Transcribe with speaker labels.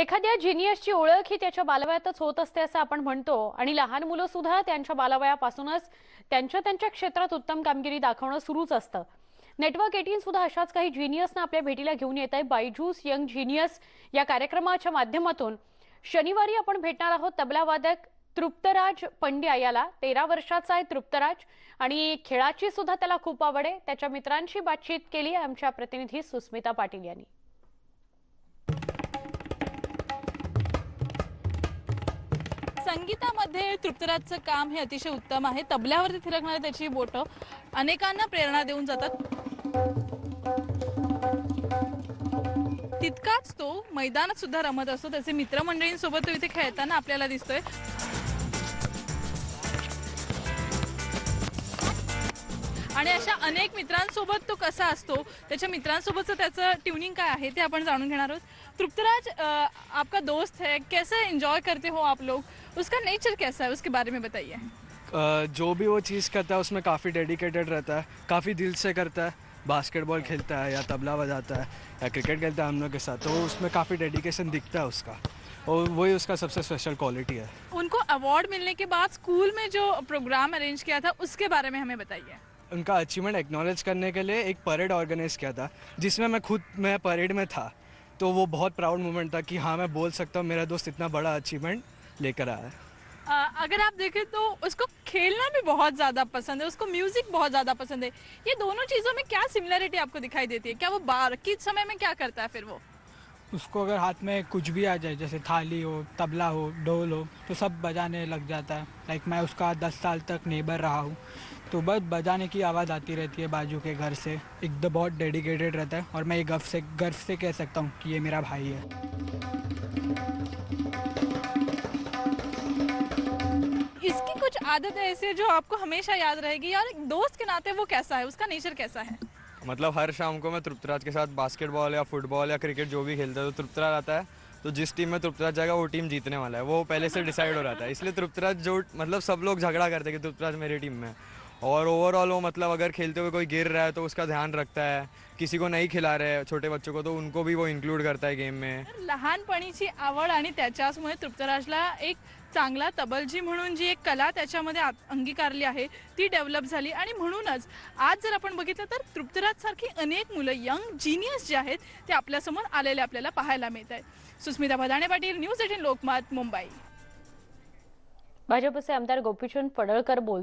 Speaker 1: एखाद्या जिनियसची ओळख ही त्याच्या बालवयातच होत असते असं आपण म्हणतो. आणि लहान मुलं सुद्धा त्यांच्या बालवयापासूनच त्यांच्या त्यांच्या क्षेत्रात उत्तम कामगिरी दाखवणं सुरूच असतं. नेटवर्क एटीन सुद्धा अशाच काही जिनियसना आपल्या भेटीला घेऊन येत आहे. बायजूस यंग जिनियस या कार्यक्रमाच्या माध्यमातून शनिवारी आपण भेटणार आहोत तबलावादक तृप्तराज पंड्या याला. तेरा वर्षाचा आहे तृप्तराज आणि खेळाची सुद्धा त्याला खूप आवड आहे. त्याच्या मित्रांशी बातचीत केली आमच्या प्रतिनिधी सुस्मिता पाटील यांनी.
Speaker 2: संगीतामध्ये तृप्तराजचं काम हे अतिशय उत्तम आहे. तबल्यावरती थिरकणारी त्याची बोटं. अनेकांना प्रेरणा देऊन जातात. तितकाच तो मैदानात सुद्धा रमत असतो. त्याचे मित्रमंडळींसोबत तो इथे खेळताना आपल्याला दिसतोय. आणि अशा अनेक मित्रांसोबत तो कसा असतो? त्याच्या मित्रांसोबतचं त्याचं ट्युनिंग काय आहे ते आपण जाणून घेणार आहोत. तृप्तराज आपका दोस्त है. कैसे एन्जॉय करते हो आप लोग? उसका नेचर कैसा है? उसके बारे में बताइए।
Speaker 3: जो भी वो चीज़ करता है उसमें काफ़ी डेडिकेटेड रहता है काफ़ी दिल से करता है। बास्केटबॉल खेलता है या तबला बजाता है या क्रिकेट खेलता है हम लोग के साथ तो उसमें काफ़ी डेडिकेशन दिखता है उसका। और वही उसका सबसे स्पेशल क्वालिटी है।
Speaker 2: उनको अवार्ड मिलने के बाद स्कूल में जो प्रोग्राम अरेंज किया था उसके बारे में हमें बताइए।
Speaker 3: उनका अचीवमेंट एक्नॉलेज करने के लिए एक परेड ऑर्गेनाइज किया था जिसमें मैं खुद मैं परेड में था। तो वो बहुत प्राउड मोमेंट था कि हाँ मैं बोल सकता हूँ मेरा दोस्त इतना बड़ा अचीवमेंट लेकर आया है।
Speaker 2: अगर आप देखें तो उसको खेलना भी बहुत ज़्यादा पसंद है उसको म्यूज़िक बहुत ज़्यादा पसंद है। ये दोनों चीज़ों में क्या सिमिलरिटी आपको दिखाई देती है? क्या वो बार किस समय में क्या करता है फिर वो?
Speaker 4: उसको अगर हाथ में कुछ भी आ जाए जैसे थाली हो तबला हो ढोल हो तो सब बजाने लग जाता है। लाइक मैं उसका दस साल तक नेबर रहा हूँ तो बस बजाने की आवाज़ आती रहती है बाजू के घर से। एकदम बहुत डेडिकेटेड रहता है और मैं ये गर्व से गर्व से कह सकता हूँ कि ये मेरा भाई है।
Speaker 2: आदत है ऐसे जो आपको हमेशा याद रहेगी। और एक दोस्त के नाते वो कैसा है? उसका नेचर कैसा है?
Speaker 5: मतलब हर शाम को मैं तृप्तराज के साथ बास्केटबॉल या फुटबॉल या क्रिकेट जो भी खेलता है तो तृप्तराज आता है तो जिस टीम में तृप्तराज जाएगा, वो टीम जीतने वाला है। वो पहले से डिसाइड हो रहा था। इसलिए तृप्तराज जो मतलब सब लोग झगड़ा करते कि तृप्तराज मेरी टीम में और ओवरऑल वो मतलब अगर खेलते हुए कोई गिर रहा है तो उसका ध्यान रखता है। किसी को नहीं खिला रहे छोटे बच्चों को तो उनको भी वो इंक्लूड करता है गेम में।
Speaker 2: लहानपणीची आवड आणि त्याच्याचमुळे तृप्तराजला एक चांगला तबलजी म्हणून जी एक कला त्याच्यामध्ये अंगीकारली आहे ती डेव्हलप झाली. आणि म्हणूनच आज जर आपण बघितलं तर तृप्तराज सारखी अनेक मुलं यंग जिनियस जे आहेत ते आपल्यासमोर आलेले आपल्याला पाहायला मिळत आहेत. Susmita Bhadane Patil news eighteen Lokmat Mumbai.
Speaker 1: भाजपचे आमदार गोपीचंद पडळकर बोल